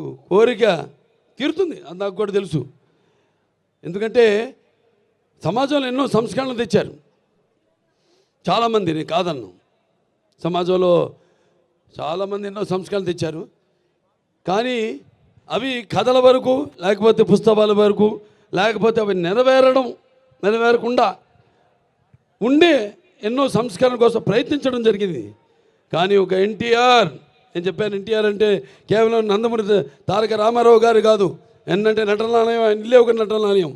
కోరిక తీరుతుంది. అది నాకు కూడా తెలుసు. ఎందుకంటే సమాజంలో ఎన్నో సంస్కరణలు తెచ్చారు. చాలామంది నేను కాదన్ను. సమాజంలో చాలామంది ఎన్నో సంస్కరణలు తెచ్చారు. కానీ అవి కథల వరకు లేకపోతే పుస్తకాల వరకు లేకపోతే అవి నెరవేరడం నెరవేరకుండా ఉండే ఎన్నో సంస్కరణ కోసం ప్రయత్నించడం జరిగింది. కానీ ఒక ఎన్టీఆర్ నేను చెప్పాను ఎన్టీఆర్ అంటే కేవలం నందమూరి తారక రామారావు గారు కాదు. ఎన్నంటే నటన నటనాలయం ఆయన ఇల్లే ఒక నటనాలయం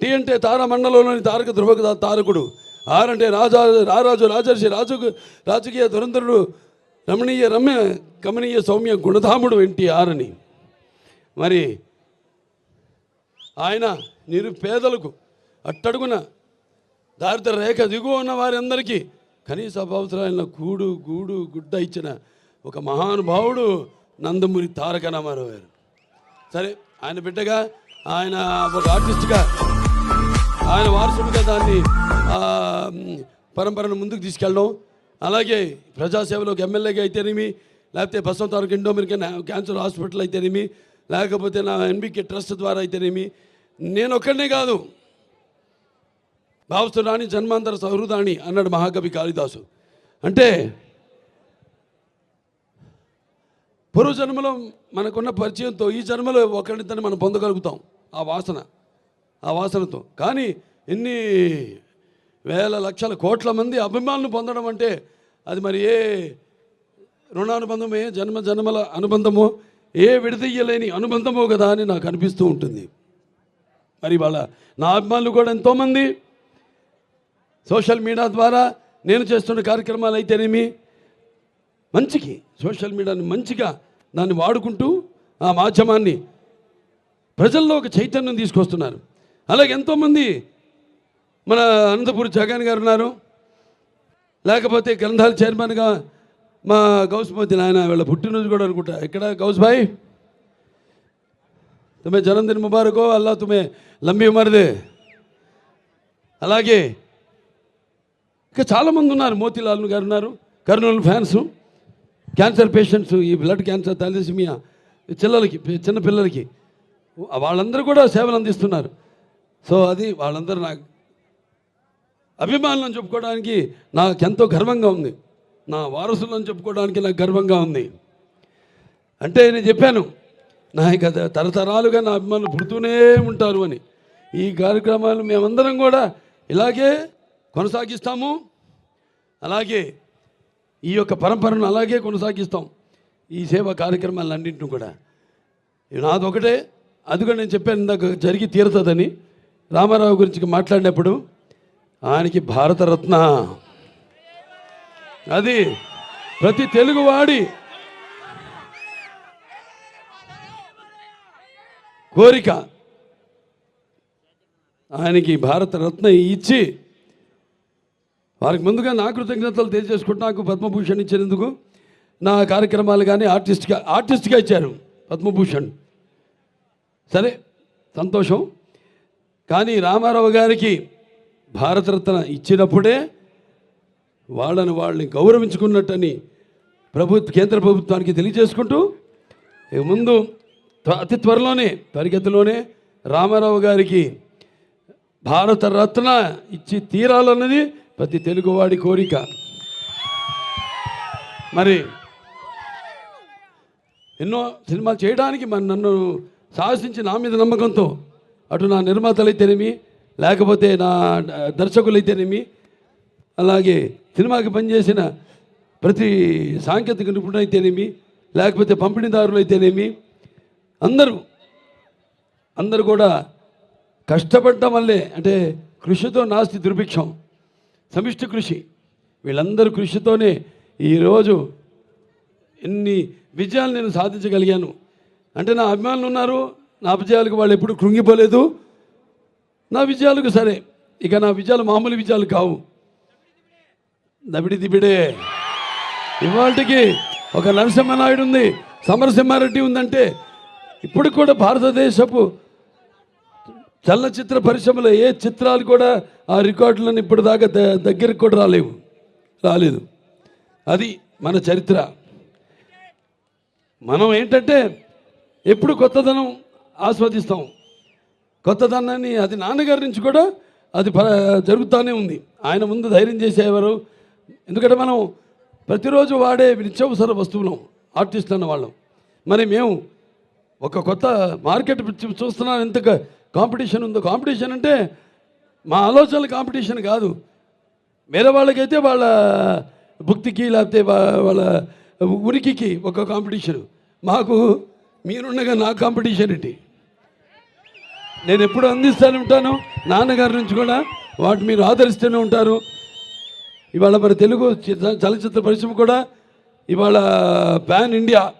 టీ అంటే తారమండలంలోని తారక ధ్రువ తారకుడు. ఆర్ అంటే రాజా రారాజు రాజర్షి రాజు రాజకీయ ధురంధరుడు రమణీయ రమ్య గమనీయ సౌమ్య గుణధాముడు ఎన్టీఆర్ అని. మరి ఆయన నిరుపేదలకు అట్టడుగున దారిద్ర రేఖ దిగువ ఉన్న వారందరికీ కనీస అవసరాలైన కూడు గూడు గుడ్డ ఇచ్చిన ఒక మహానుభావుడు నందమూరి తారక రామారావు గారు. సరే ఆయన బిడ్డగా ఆయన ఒక ఆర్టిస్ట్గా ఆయన వారసుడిగా దాన్ని పరంపరను ముందుకు తీసుకెళ్ళడం అలాగే ప్రజాసేవలోకి ఎమ్మెల్యేగా అయితేనేమి లేకపోతే బసవంతారకు తారక ఇండోమెరికన్ క్యాన్సర్ హాస్పిటల్ అయితేనేమి లేకపోతే నా ఎన్బికే ట్రస్ట్ ద్వారా అయితేనేమి నేను ఒక్కడనే కాదు. భావస్తురాణి జన్మాంతర సహృదాణి అన్నాడు మహాకవి కాళిదాసు. అంటే పూర్వజన్మలో మనకున్న పరిచయంతో ఈ జన్మలో ఒకరిద్దరిని మనం పొందగలుగుతాం ఆ వాసన ఆ వాసనతో. కానీ ఎన్ని వేల లక్షల కోట్ల మంది అభిమానులు పొందడం అంటే అది మరి ఏ రుణానుబంధమే జన్మ జన్మల అనుబంధమో ఏ విడదీయలేని అనుబంధమో కదా అని నాకు అనిపిస్తూ ఉంటుంది. మరి వాళ్ళ నా అభిమానులు కూడా ఎంతోమంది సోషల్ మీడియా ద్వారా నేను చేస్తున్న కార్యక్రమాలు అయితేనేమి మంచికి సోషల్ మీడియాని మంచిగా దాన్ని వాడుకుంటూ ఆ మాధ్యమాన్ని ప్రజల్లో ఒక చైతన్యం తీసుకొస్తున్నారు. అలాగే ఎంతోమంది మన అనంతపురి జగన్ గారు ఉన్నారు. లేకపోతే గ్రంథాల చైర్మన్గా మా గౌస్మతి నాయన వీళ్ళ పుట్టినరోజు కూడా అనుకుంటా. ఇక్కడ గౌస్భాయ్ తుమే జనందిన ముబారకో అల్లా తుమే లంబీ మరిదే అలాగే ఇంకా చాలామంది ఉన్నారు. మోతీలాల్ గారు ఉన్నారు. కర్నూలు ఫ్యాన్స్. క్యాన్సర్ పేషెంట్స్ ఈ బ్లడ్ క్యాన్సర్ థాలసీమియా చిల్లలకి చిన్న పిల్లలకి వాళ్ళందరూ కూడా సేవలు అందిస్తున్నారు. సో అది వాళ్ళందరూ నాకు అభిమానులను చెప్పుకోవడానికి నాకు ఎంతో గర్వంగా ఉంది. నా వారసులను చెప్పుకోవడానికి నాకు గర్వంగా ఉంది. అంటే నేను చెప్పాను నా ఇక తరతరాలుగా నా అభిమానులు పుడుతూనే ఉంటారు అని. ఈ కార్యక్రమాలు మేమందరం కూడా ఇలాగే కొనసాగిస్తాము. అలాగే ఈ యొక్క పరంపరను అలాగే కొనసాగిస్తాం. ఈ సేవా కార్యక్రమాలన్నింటిని కూడా. ఇది నాది ఒకటే అది కూడా నేను చెప్పాను ఇందాక జరిగి తీరుతుందని. రామారావు గురించి మాట్లాడినప్పుడు ఆయనకి భారతరత్న. అది ప్రతి తెలుగువాడి కోరిక. ఆయనకి భారతరత్న ఇచ్చి వారికి ముందుగా నా కృతజ్ఞతలు తెలియజేసుకుంటూ నాకు పద్మభూషణ్ ఇచ్చినందుకు నా కార్యక్రమాలు కానీ ఆర్టిస్ట్గా ఆర్టిస్ట్గా ఇచ్చారు పద్మభూషణ్. సరే సంతోషం. కానీ రామారావు గారికి భారతరత్న ఇచ్చినప్పుడే వాళ్ళని వాళ్ళని గౌరవించుకున్నట్టని ప్రభుత్వ కేంద్ర ప్రభుత్వానికి తెలియజేసుకుంటూ ముందు అతి త్వరలోనే పరిగెత్తులోనే రామారావు గారికి భారతరత్న ఇచ్చి తీరాలన్నది ప్రతి తెలుగువాడి కోరిక. మరి ఎన్నో సినిమాలు చేయడానికి మరి నన్ను సాహసించి నా మీద నమ్మకంతో అటు నా నిర్మాతలైతేనేమి లేకపోతే నా దర్శకులైతేనేమి అలాగే సినిమాకి పనిచేసిన ప్రతి సాంకేతిక నిపుణులైతేనేమి లేకపోతే పంపిణీదారులు అయితేనేమి అందరూ అందరు కూడా కష్టపడటం వల్లే అంటే కృషితో నాస్తి దుర్భిక్షం. సమిష్టి కృషి. వీళ్ళందరూ కృషితోనే ఈరోజు ఎన్ని విజయాలు నేను సాధించగలిగాను. అంటే నా అభిమానులు ఉన్నారు నా అభిజయాలకు వాళ్ళు ఎప్పుడు కృంగిపోలేదు. నా విజయాలకు సరే ఇక నా విజయాలు మామూలు విజయాలు కావు. దబిడి దిబిడే. ఇవాళకి ఒక నరసింహనాయుడు ఉంది సమరసింహారెడ్డి ఉందంటే ఇప్పుడు కూడా భారతదేశపు చలనచిత్ర పరిశ్రమలో ఏ చిత్రాలు కూడా ఆ రికార్డులను ఇప్పటిదాకా ద- దగ్గరికి కూడా రాలేవు. రాలేదు. అది మన చరిత్ర. మనం ఏంటంటే ఎప్పుడు కొత్తదనం ఆస్వాదిస్తాం. కొత్తదనాన్ని అది నాన్నగారి నుంచి కూడా అది ప జరుగుతూనే ఉంది. ఆయన ముందు ధైర్యం చేసేవారు. ఎందుకంటే మనం ప్రతిరోజు వాడే నిత్యావసర వస్తువులం ఆర్టిస్ట్ అన్న వాళ్ళం మరి మేము ఒక కొత్త మార్కెట్ చూస్తున్నాం. ఎంత కాంపిటీషన్ ఉందో కాంపిటీషన్ అంటే మా ఆలోచనల కాంపిటీషన్ కాదు. వేరే వాళ్ళకైతే వాళ్ళ భుక్తికి లేకపోతే వాళ్ళ ఉనికికి ఒక కాంపిటీషన్. మాకు మీరుండగా నా కాంపిటీషన్ ఏంటి? నేను ఎప్పుడు అందిస్తూనే ఉంటాను నాన్నగారి నుంచి కూడా వాటి మీరు ఆదరిస్తూనే ఉంటారు. ఇవాళ మరి తెలుగు చలచిత్ర పరిశ్రమ కూడా ఇవాళ ప్యాన్ ఇండియా